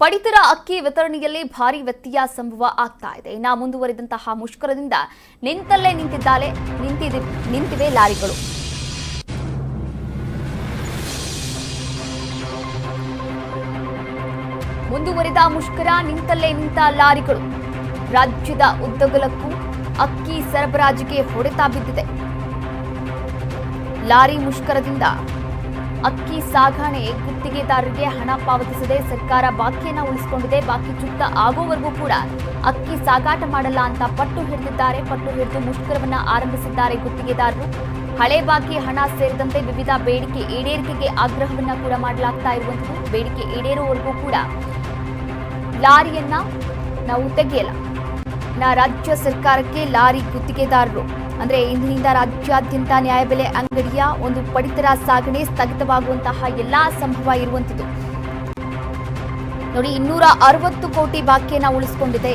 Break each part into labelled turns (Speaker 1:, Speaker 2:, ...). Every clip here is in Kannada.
Speaker 1: ಪಡಿತರ ಅಕ್ಕಿ ವಿತರಣೆಯಲ್ಲಿ ಭಾರಿ ವ್ಯತ್ಯಯ ಸಂಭವ ಆಗ್ತಾ ಇದೆ. ಇನ್ನ ಮುಂದುವರಿದಂತಹ ಮುಷ್ಕರದಿಂದ ನಿಂತಲ್ಲೇ ನಿಂತಿದ್ದಾಳೆ, ನಿಂತಿದೆ, ನಿಂತಿವೆ ಲಾರಿಗಳು. ಮುಂದುವರಿದ ಮುಷ್ಕರ, ನಿಂತಲ್ಲೇ ನಿಂತ ಲಾರಿಗಳು. ರಾಜ್ಯದ ಉದ್ದಗಲಕ್ಕೂ ಅಕ್ಕಿ ಸರಬರಾಜಿಗೆ ಹೊಡೆತ ಬಿದ್ದಿದೆ. ಲಾರಿ ಮುಷ್ಕರದಿಂದ ಅಕ್ಕಿ ಸಾಗಣೆ ಗುತ್ತಿಗೆದಾರರಿಗೆ ಹಣ ಪಾವತಿಸದೆ ಸರ್ಕಾರ ಬಾಕಿಯನ್ನ ಉಳಿಸಿಕೊಂಡಿದೆ, ಬಾಕಿ ಚುಕ್ತ ಆಗೋವರೆಗೂ ಕೂಡ ಅಕ್ಕಿ ಸಾಗಾಟ ಮಾಡಲ್ಲ ಅಂತ ಪಟ್ಟು ಹಿಡಿದಿದ್ದಾರೆ. ಪಟ್ಟು ಹಿಡಿದು ಮುಷ್ಕರವನ್ನ ಆರಂಭಿಸಿದ್ದಾರೆ ಗುತ್ತಿಗೆದಾರರು. ಹಳೆ ಬಾಕಿ ಹಣ ಸೇರಿದಂತೆ ವಿವಿಧ ಬೇಡಿಕೆ ಈಡೇರಿಕೆಗೆ ಆಗ್ರಹವನ್ನ ಕೂಡ ಮಾಡಲಾಗ್ತಾ ಇರುವಂತದ್ದು ಬೇಡಿಕೆ ಈಡೇರುವವರೆಗೂ ಕೂಡ ಲಾರಿಯನ್ನ ನಾವು ತೆಗೆಯಲ್ಲ. ನಾ ರಾಜ್ಯ ಸರ್ಕಾರಕ್ಕೆ ಲಾರಿ ಗುತ್ತಿಗೆದಾರರು ಅಂದ್ರೆ ಇಂದಿನಿಂದ ರಾಜ್ಯಾದ್ಯಂತ ನ್ಯಾಯಬೆಲೆ ಅಂಗಡಿಯ ಒಂದು ಪಡಿತರ ಸಾಗಣೆ ಸ್ಥಗಿತವಾಗುವಂತಹ ಎಲ್ಲಾ ಸಂಭವ ಇರುವಂಥದ್ದು ನೋಡಿ, ಇನ್ನೂರ ಅರವತ್ತು ಕೋಟಿ ಬಾಕಿಯನ್ನ ಉಳಿಸಿಕೊಂಡಿದೆ.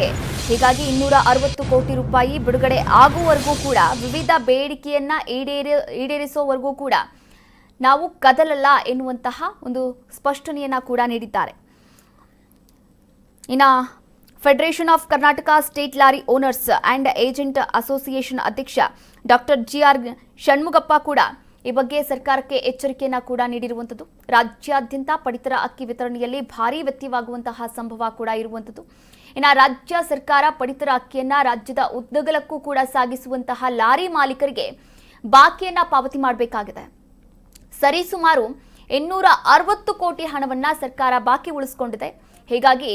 Speaker 1: ಹೀಗಾಗಿ ಇನ್ನೂರ ಅರವತ್ತು ಕೋಟಿ ರೂಪಾಯಿ ಬಿಡುಗಡೆ ಆಗುವವರೆಗೂ ಕೂಡ, ವಿವಿಧ ಬೇಡಿಕೆಯನ್ನ ಈಡೇರಿ, ಈಡೇರಿಸುವವರೆಗೂ ಕೂಡ ನಾವು ಕದಲಲ್ಲ ಎನ್ನುವಂತಹ ಒಂದು ಸ್ಪಷ್ಟನೆಯನ್ನ ಕೂಡ ನೀಡಿದ್ದಾರೆ. ಇನ್ನ federation of Karnataka state lorry owners and agent association ಅಧ್ಯಕ್ಷ ಡಾಕ್ಟರ್ ಜಿಆರ್ ಷಣ್ಮುಗಪ್ಪ ಕೂಡ ಈ ಬಗ್ಗೆ ಸರ್ಕಾರಕ್ಕೆ ಎಚ್ಚರಿಕೆಯನ್ನು ಕೂಡ ನೀಡಿರುವಂಥದ್ದು. ರಾಜ್ಯಾದ್ಯಂತ ಪಡಿತರ ಅಕ್ಕಿ ವಿತರಣೆಯಲ್ಲಿ ಭಾರೀ ವ್ಯತ್ಯವಾಗುವಂತಹ ಸಂಭವ ಕೂಡ ಇರುವಂಥದ್ದು. ಇನ್ನು ರಾಜ್ಯ ಸರ್ಕಾರ ಪಡಿತರ ಅಕ್ಕಿಯನ್ನು ರಾಜ್ಯದ ಉದ್ದಗಲಕ್ಕೂ ಕೂಡ ಸಾಗಿಸುವಂತಹ ಲಾರಿ ಮಾಲೀಕರಿಗೆ ಬಾಕಿಯನ್ನು ಪಾವತಿ ಮಾಡಬೇಕಾಗಿದೆ. ಸರಿಸುಮಾರು ಇನ್ನೂರ ಅರವತ್ತು ಕೋಟಿ ಹಣವನ್ನ ಸರ್ಕಾರ ಬಾಕಿ ಉಳಿಸಿಕೊಂಡಿದೆ. ಹೀಗಾಗಿ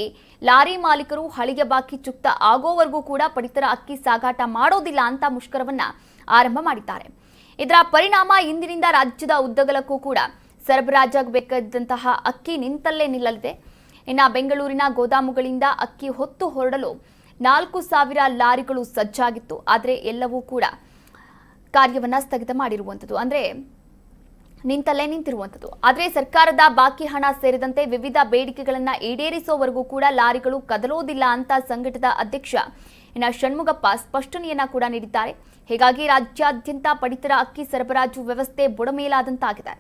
Speaker 1: ಲಾರಿ ಮಾಲೀಕರು ಹಳಿಗೆ ಬಾಕಿ ಚುಕ್ತ ಆಗೋವರೆಗೂ ಕೂಡ ಪಡಿತರ ಅಕ್ಕಿ ಸಾಗಾಟ ಮಾಡೋದಿಲ್ಲ ಅಂತ ಮುಷ್ಕರವನ್ನ ಆರಂಭ ಮಾಡಿದ್ದಾರೆ. ಇದರ ಪರಿಣಾಮ ಇಂದಿನಿಂದ ರಾಜ್ಯದ ಉದ್ದಗಲಕ್ಕೂ ಕೂಡ ಸರಬರಾಜಾಗಬೇಕಾದಂತಹ ಅಕ್ಕಿ ನಿಂತಲ್ಲೇ ನಿಲ್ಲಲಿದೆ. ಇನ್ನು ಬೆಂಗಳೂರಿನ ಗೋದಾಮುಗಳಿಂದ ಅಕ್ಕಿ ಹೊತ್ತು ಹೊರಡಲು ನಾಲ್ಕು ಸಾವಿರ ಲಾರಿಗಳು ಸಜ್ಜಾಗಿತ್ತು. ಆದರೆ ಎಲ್ಲವೂ ಕೂಡ ಕಾರ್ಯವನ್ನು ಸ್ಥಗಿತ ಮಾಡಿರುವಂಥದ್ದು. ಅಂದ್ರೆ ನಿಂತಲ್ಲೇ ನಿಂತಿರುವಂಥದ್ದು. ಆದರೆ ಸರ್ಕಾರದ ಬಾಕಿ ಹಣ ಸೇರಿದಂತೆ ವಿವಿಧ ಬೇಡಿಕೆಗಳನ್ನು ಈಡೇರಿಸುವವರೆಗೂ ಕೂಡ ಲಾರಿಗಳು ಕದಲೋದಿಲ್ಲ ಅಂತ ಸಂಘಟದ ಅಧ್ಯಕ್ಷ ಇನ್ನ ಷಣ್ಮುಗಪ್ಪ ಸ್ಪಷ್ಟನೆಯನ್ನ ಕೂಡ ನೀಡಿದ್ದಾರೆ. ಹೀಗಾಗಿ ರಾಜ್ಯಾದ್ಯಂತ ಪಡಿತರ ಅಕ್ಕಿ ಸರಬರಾಜು ವ್ಯವಸ್ಥೆ ಬುಡಮೇಲಾದಂತಾಗಿದೆ.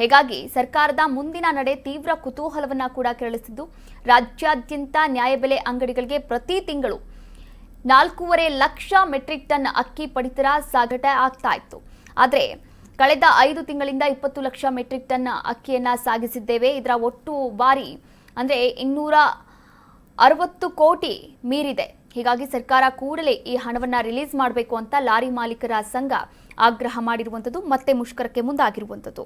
Speaker 1: ಹೀಗಾಗಿ ಸರ್ಕಾರದ ಮುಂದಿನ ನಡೆ ತೀವ್ರ ಕುತೂಹಲವನ್ನ ಕೂಡ ಕೆರಳಿಸಿದ್ದು, ರಾಜ್ಯಾದ್ಯಂತ ನ್ಯಾಯಬೆಲೆ ಅಂಗಡಿಗಳಿಗೆ ಪ್ರತಿ ತಿಂಗಳು ನಾಲ್ಕೂವರೆ ಲಕ್ಷ ಮೆಟ್ರಿಕ್ ಟನ್ ಅಕ್ಕಿ ಪಡಿತರ ಸಾಗಾಟ ಆಗ್ತಾ ಇತ್ತು. ಆದರೆ ಕಳೆದ ಐದು ತಿಂಗಳಿಂದ ಇಪ್ಪತ್ತು ಲಕ್ಷ ಮೆಟ್ರಿಕ್ ಟನ್ ಅಕ್ಕಿಯನ್ನ ಸಾಗಿಸಿದ್ದೇವೆ. ಇದರ ಒಟ್ಟು ಬಾರಿ ಅಂದ್ರೆ ಇನ್ನೂರ ಅರವತ್ತು ಕೋಟಿ ಮೀರಿದೆ. ಹೀಗಾಗಿ ಸರ್ಕಾರ ಕೂಡಲೇ ಈ ಹಣವನ್ನ ರಿಲೀಸ್ ಮಾಡಬೇಕು ಅಂತ ಲಾರಿ ಮಾಲೀಕರ ಸಂಘ ಆಗ್ರಹ ಮಾಡಿರುವಂಥದ್ದು, ಮತ್ತೆ ಮುಷ್ಕರಕ್ಕೆ ಮುಂದಾಗಿರುವಂಥದ್ದು.